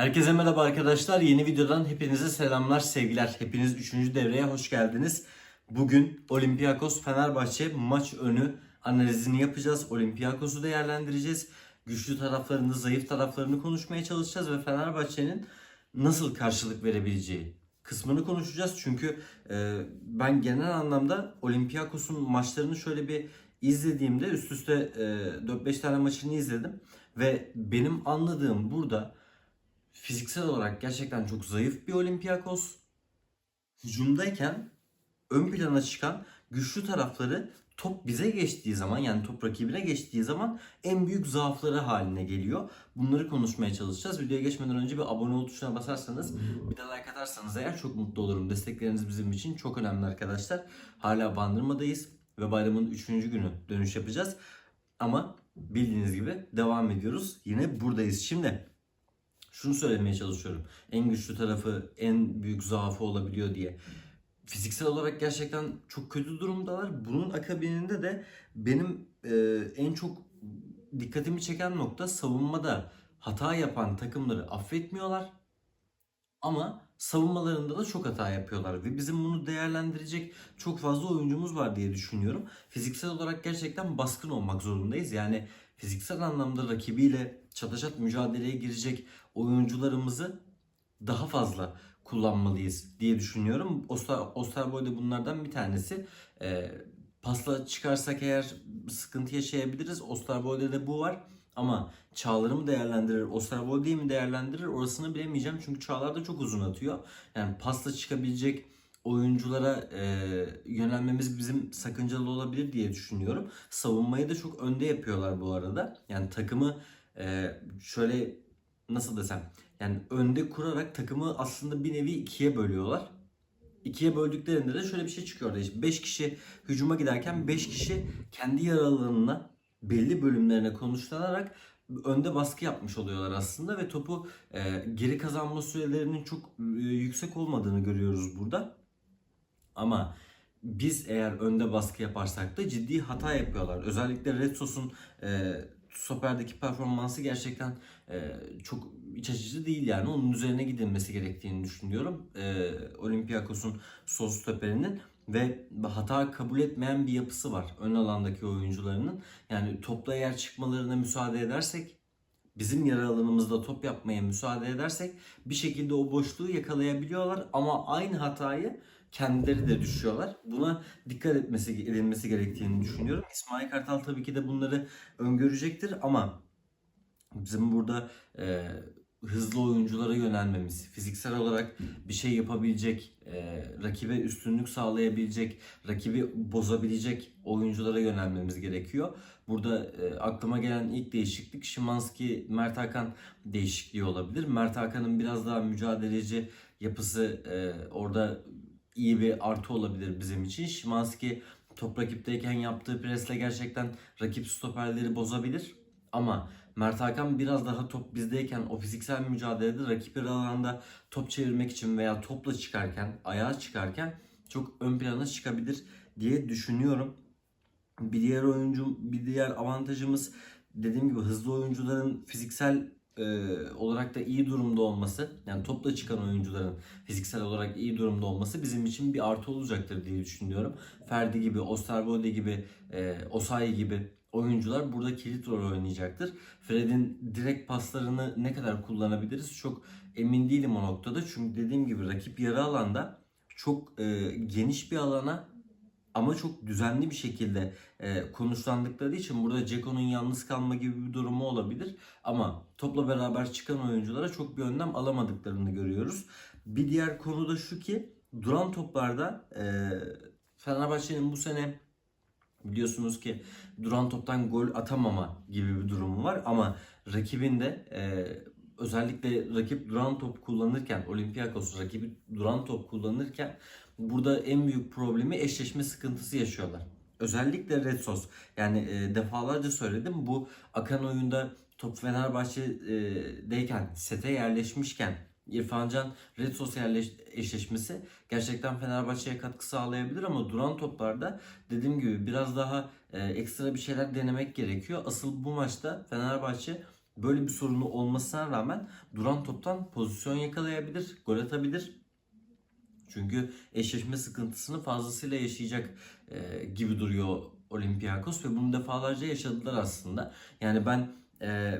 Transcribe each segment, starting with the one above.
Herkese merhaba arkadaşlar. Yeni videodan hepinize selamlar, sevgiler. Hepiniz 3. devreye hoş geldiniz. Bugün Olympiakos Fenerbahçe maç önü analizini yapacağız. Olympiakos'u değerlendireceğiz. Güçlü taraflarını, zayıf taraflarını konuşmaya çalışacağız ve Fenerbahçe'nin nasıl karşılık verebileceği kısmını konuşacağız. Çünkü e, ben genel anlamda Olympiakos'un maçlarını şöyle bir izlediğimde üst üste e, 4-5 tane maçını izledim ve benim anladığım burada fiziksel olarak gerçekten çok zayıf bir Olympiakos. Hücumdayken ön plana çıkan güçlü tarafları top bize geçtiği zaman yani top rakibine geçtiği zaman en büyük zaafları haline geliyor. Bunları konuşmaya çalışacağız. Videoya geçmeden önce bir abone ol tuşuna basarsanız bir de like atarsanız eğer çok mutlu olurum. Destekleriniz bizim için çok önemli arkadaşlar. Hala Bandırma'dayız ve bayramın 3. günü dönüş yapacağız. Ama bildiğiniz gibi devam ediyoruz. Yine buradayız. Şimdi şunu söylemeye çalışıyorum. En güçlü tarafı, en büyük zaafı olabiliyor diye. Fiziksel olarak gerçekten çok kötü durumdalar. Bunun akabininde de benim e, en çok dikkatimi çeken nokta savunmada hata yapan takımları affetmiyorlar. Ama savunmalarında da çok hata yapıyorlar ve bizim bunu değerlendirecek çok fazla oyuncumuz var diye düşünüyorum. Fiziksel olarak gerçekten baskın olmak zorundayız. Yani fiziksel anlamda rakibiyle çataşat mücadeleye girecek oyuncularımızı daha fazla kullanmalıyız diye düşünüyorum. Oster, Osterboy da bunlardan bir tanesi. Ee, pasla çıkarsak eğer sıkıntı yaşayabiliriz. Osterboy'da da bu var. Ama Çağlar'ı mı değerlendirir, Osterboy'u mi değerlendirir orasını bilemeyeceğim. Çünkü Çağlar da çok uzun atıyor. Yani pasla çıkabilecek oyunculara e, yönelmemiz bizim sakıncalı olabilir diye düşünüyorum. Savunmayı da çok önde yapıyorlar bu arada. Yani takımı e, şöyle nasıl desem yani önde kurarak takımı aslında bir nevi ikiye bölüyorlar. İkiye böldüklerinde de şöyle bir şey çıkıyor. İşte 5 kişi hücuma giderken 5 kişi kendi yaralarına belli bölümlerine konuşlanarak önde baskı yapmış oluyorlar aslında ve topu e, geri kazanma sürelerinin çok e, yüksek olmadığını görüyoruz burada. Ama biz eğer önde baskı yaparsak da ciddi hata yapıyorlar. Özellikle Red Sos'un e, stoperdeki performansı gerçekten e, çok iç açıcı değil yani. Onun üzerine gidilmesi gerektiğini düşünüyorum. E, Olympiakos'un sol stoperinin ve hata kabul etmeyen bir yapısı var ön alandaki oyuncularının. Yani topla eğer çıkmalarına müsaade edersek bizim yarı alanımızda top yapmaya müsaade edersek bir şekilde o boşluğu yakalayabiliyorlar ama aynı hatayı kendileri de düşüyorlar. Buna dikkat etmesi edilmesi gerektiğini düşünüyorum. İsmail Kartal tabii ki de bunları öngörecektir ama bizim burada e, hızlı oyunculara yönelmemiz, fiziksel olarak bir şey yapabilecek, e, rakibe üstünlük sağlayabilecek, rakibi bozabilecek oyunculara yönelmemiz gerekiyor. Burada e, aklıma gelen ilk değişiklik Şimanski Mert Hakan değişikliği olabilir. Mert Hakan'ın biraz daha mücadeleci yapısı e, orada iyi bir artı olabilir bizim için. Şimanski top rakipteyken yaptığı presle gerçekten rakip stoperleri bozabilir. Ama Mert Hakan biraz daha top bizdeyken o fiziksel mücadelede rakip alanda top çevirmek için veya topla çıkarken, ayağa çıkarken çok ön plana çıkabilir diye düşünüyorum. Bir diğer oyuncu, bir diğer avantajımız dediğim gibi hızlı oyuncuların fiziksel e, olarak da iyi durumda olması, yani topla çıkan oyuncuların fiziksel olarak iyi durumda olması bizim için bir artı olacaktır diye düşünüyorum. Ferdi gibi, Osterwolde gibi, e, Osayi gibi oyuncular burada kilit rol oynayacaktır. Fred'in direkt paslarını ne kadar kullanabiliriz çok emin değilim o noktada. Çünkü dediğim gibi rakip yarı alanda çok e, geniş bir alana ama çok düzenli bir şekilde e, konuşlandıkları için burada Ceko'nun yalnız kalma gibi bir durumu olabilir. Ama topla beraber çıkan oyunculara çok bir önlem alamadıklarını görüyoruz. Bir diğer konu da şu ki duran toplarda e, Fenerbahçe'nin bu sene biliyorsunuz ki duran toptan gol atamama gibi bir durumu var ama rakibin de e, özellikle rakip duran top kullanırken Olympiakos rakibi duran top kullanırken burada en büyük problemi eşleşme sıkıntısı yaşıyorlar. Özellikle Red Sos yani e, defalarca söyledim bu akan oyunda top Fenerbahçe'deyken sete yerleşmişken İrfan Can Red Sos yerleş- eşleşmesi gerçekten Fenerbahçe'ye katkı sağlayabilir ama duran toplarda dediğim gibi biraz daha e, ekstra bir şeyler denemek gerekiyor. Asıl bu maçta Fenerbahçe böyle bir sorunu olmasına rağmen duran toptan pozisyon yakalayabilir, gol atabilir. Çünkü eşleşme sıkıntısını fazlasıyla yaşayacak e, gibi duruyor Olympiakos ve bunu defalarca yaşadılar aslında. Yani ben e,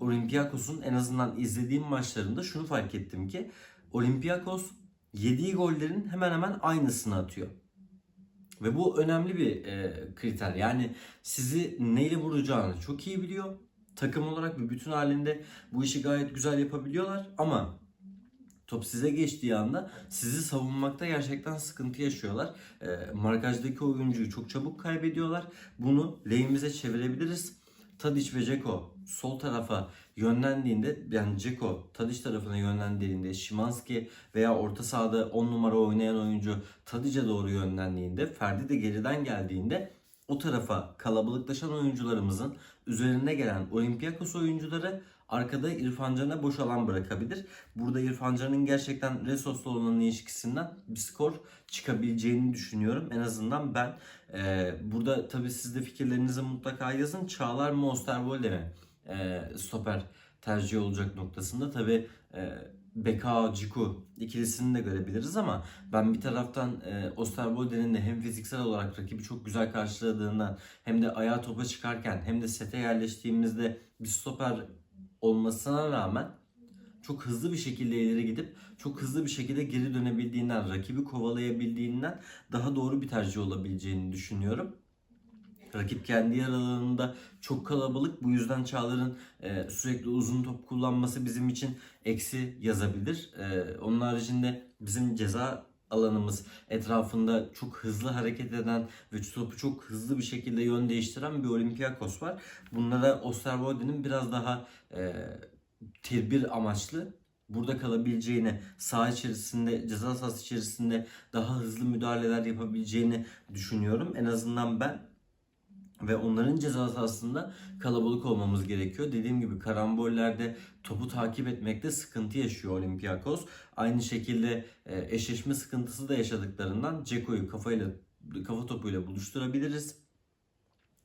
Olympiakos'un en azından izlediğim maçlarında şunu fark ettim ki Olympiakos yediği gollerin hemen hemen aynısını atıyor. Ve bu önemli bir e, kriter. Yani sizi neyle vuracağını çok iyi biliyor. Takım olarak bir bütün halinde bu işi gayet güzel yapabiliyorlar ama top size geçtiği anda sizi savunmakta gerçekten sıkıntı yaşıyorlar. E, markajdaki oyuncuyu çok çabuk kaybediyorlar. Bunu lehimize çevirebiliriz. Tadic ve Ceko sol tarafa yönlendiğinde yani Ceko Tadic tarafına yönlendiğinde Şimanski veya orta sahada 10 numara oynayan oyuncu Tadic'e doğru yönlendiğinde Ferdi de geriden geldiğinde o tarafa kalabalıklaşan oyuncularımızın üzerine gelen Olympiakos oyuncuları arkada İrfan Can'a boş alan bırakabilir. Burada İrfan Can'ın gerçekten Resos'la olan ilişkisinden bir skor çıkabileceğini düşünüyorum. En azından ben. Ee, burada tabii siz de fikirlerinizi mutlaka yazın. Çağlar mı Osterwolde mi? Ee, stoper tercih olacak noktasında. Tabii e, Beka, Ciku ikilisini de görebiliriz ama ben bir taraftan e, Osterwolde'nin de hem fiziksel olarak rakibi çok güzel karşıladığından hem de ayağa topa çıkarken hem de sete yerleştiğimizde bir stoper olmasına rağmen çok hızlı bir şekilde ileri gidip çok hızlı bir şekilde geri dönebildiğinden, rakibi kovalayabildiğinden daha doğru bir tercih olabileceğini düşünüyorum. Rakip kendi yer çok kalabalık. Bu yüzden Çağlar'ın e, sürekli uzun top kullanması bizim için eksi yazabilir. E, onun haricinde bizim ceza alanımız etrafında çok hızlı hareket eden ve topu çok hızlı bir şekilde yön değiştiren bir Olympiakos var. Bunlara Osterwolde'nin biraz daha e, tedbir amaçlı burada kalabileceğini, saha içerisinde, ceza sahası içerisinde daha hızlı müdahaleler yapabileceğini düşünüyorum. En azından ben ve onların ceza sahasında kalabalık olmamız gerekiyor. Dediğim gibi karambollerde topu takip etmekte sıkıntı yaşıyor Olympiakos. Aynı şekilde e, eşleşme sıkıntısı da yaşadıklarından Ceko'yu kafayla kafa topuyla buluşturabiliriz.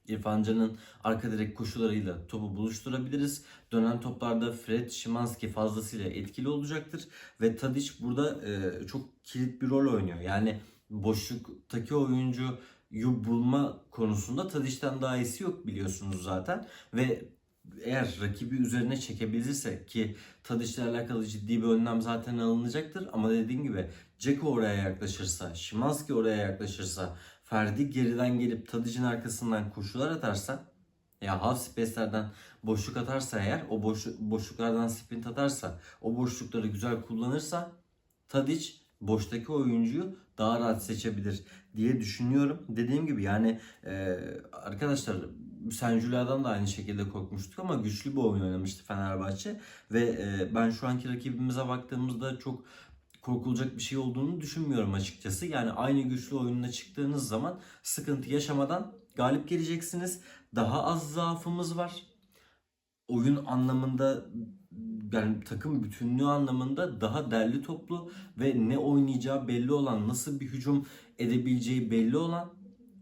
İrfan Can'ın arka direk koşularıyla topu buluşturabiliriz. Dönen toplarda Fred Şimanski fazlasıyla etkili olacaktır. Ve Tadic burada e, çok kilit bir rol oynuyor. Yani boşluktaki oyuncu yu bulma konusunda Tadic'ten daha iyisi yok biliyorsunuz zaten. Ve eğer rakibi üzerine çekebilirse ki Tadic'le alakalı ciddi bir önlem zaten alınacaktır. Ama dediğim gibi Ceko oraya yaklaşırsa, Şimanski oraya yaklaşırsa, Ferdi geriden gelip Tadic'in arkasından koşular atarsa ya half space'lerden boşluk atarsa eğer o boş, boşluklardan sprint atarsa o boşlukları güzel kullanırsa Tadic boştaki oyuncuyu daha rahat seçebilir diye düşünüyorum. Dediğim gibi yani e, arkadaşlar San Julia'dan da aynı şekilde korkmuştuk ama güçlü bir oyun oynamıştı Fenerbahçe ve e, ben şu anki rakibimize baktığımızda çok korkulacak bir şey olduğunu düşünmüyorum açıkçası. Yani aynı güçlü oyununa çıktığınız zaman sıkıntı yaşamadan galip geleceksiniz. Daha az zaafımız var. Oyun anlamında yani takım bütünlüğü anlamında daha derli toplu ve ne oynayacağı belli olan, nasıl bir hücum edebileceği belli olan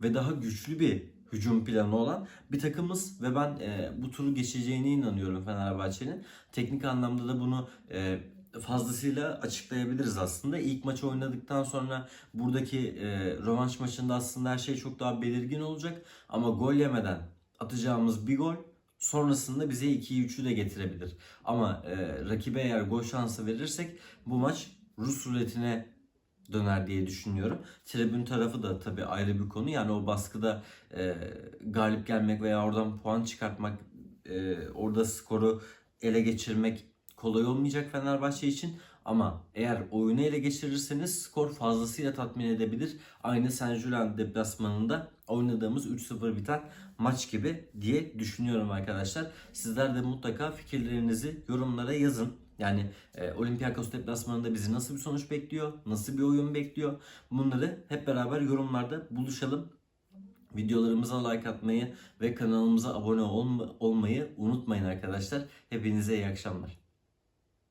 ve daha güçlü bir hücum planı olan bir takımız ve ben e, bu turu geçeceğine inanıyorum Fenerbahçe'nin. Teknik anlamda da bunu e, fazlasıyla açıklayabiliriz aslında. İlk maçı oynadıktan sonra buradaki e, rövanş maçında aslında her şey çok daha belirgin olacak. Ama gol yemeden atacağımız bir gol sonrasında bize 2'yi 3'ü de getirebilir. Ama e, rakibe eğer gol şansı verirsek bu maç Rus ruletine döner diye düşünüyorum. Tribün tarafı da tabii ayrı bir konu. Yani o baskıda e, galip gelmek veya oradan puan çıkartmak, e, orada skoru ele geçirmek kolay olmayacak Fenerbahçe için. Ama eğer oyunu ele geçirirseniz skor fazlasıyla tatmin edebilir. Aynı Saint Julian deplasmanında oynadığımız 3-0 biten maç gibi diye düşünüyorum arkadaşlar. Sizler de mutlaka fikirlerinizi yorumlara yazın. Yani e, Olympiakos deplasmanında bizi nasıl bir sonuç bekliyor? Nasıl bir oyun bekliyor? Bunları hep beraber yorumlarda buluşalım. Videolarımıza like atmayı ve kanalımıza abone olma, olmayı unutmayın arkadaşlar. Hepinize iyi akşamlar.